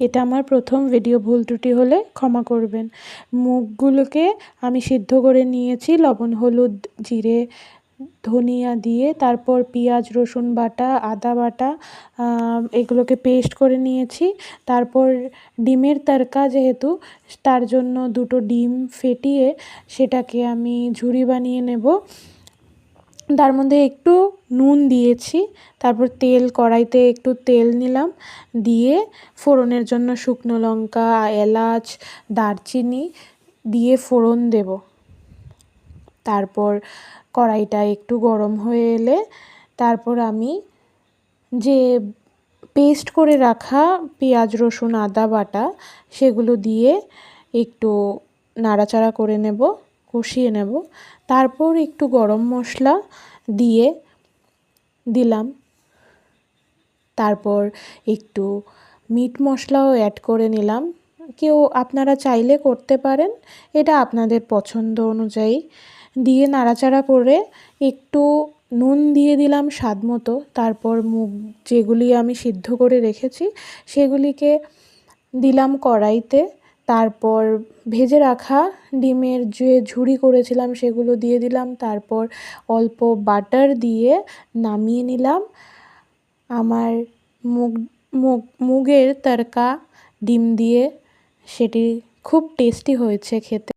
এটা আমার প্রথম ভিডিও ভুল ত্রুটি হলে ক্ষমা করবেন। মুগগুলোকে আমি সিদ্ধ করে নিয়েছি, লবণ, হলুদ, জিরে, ধনিয়া দিয়ে, তারপর পেঁয়াজ, রসুন বাটা, আদা বাটা এগুলোকে পেস্ট করে নিয়েছি। তারপর ডিমের তড়কা যেহেতু, তার জন্য দুটো ডিম ফেটিয়ে সেটাকে আমি ঝুরি বানিয়ে নেব। তার মধ্যে একটু নুন দিয়েছি, তারপর তেল, কড়াইতে একটু তেল নিলাম, দিয়ে ফোড়নের জন্য শুকনো লঙ্কা, এলাচ, দারচিনি দিয়ে ফোড়ন দেব। তারপর কড়াইটা একটু গরম হয়ে এলে তারপর আমি যে পেস্ট করে রাখা পেঁয়াজ, রসুন, আদা বাটা, সেগুলো দিয়ে একটু নাড়াচাড়া করে নেব। কষিয়ে নেব। তারপর একটু গরম মশলা দিয়ে দিলাম। তারপর একটু মিট মশলাও অ্যাড করে নিলাম। কেউ আপনারা চাইলে করতে পারেন, এটা আপনাদের পছন্দ অনুযায়ী। দিয়ে নাড়াচাড়া করে একটু নুন দিয়ে দিলাম স্বাদ মতো। তারপর মুগ যেগুলি আমি সিদ্ধ করে রেখেছি, সেগুলিকে দিলাম কড়াইতে। তারপর ভেজে রাখা ডিমের যে ঝুড়ি করেছিলাম সেগুলো দিয়ে দিলাম। তারপর অল্প বাটার দিয়ে নামিয়ে নিলাম। আমার মুগ মুগ, মুগের তড়কা ডিম দিয়ে সেটি খুব টেস্টি হয়েছে খেতে।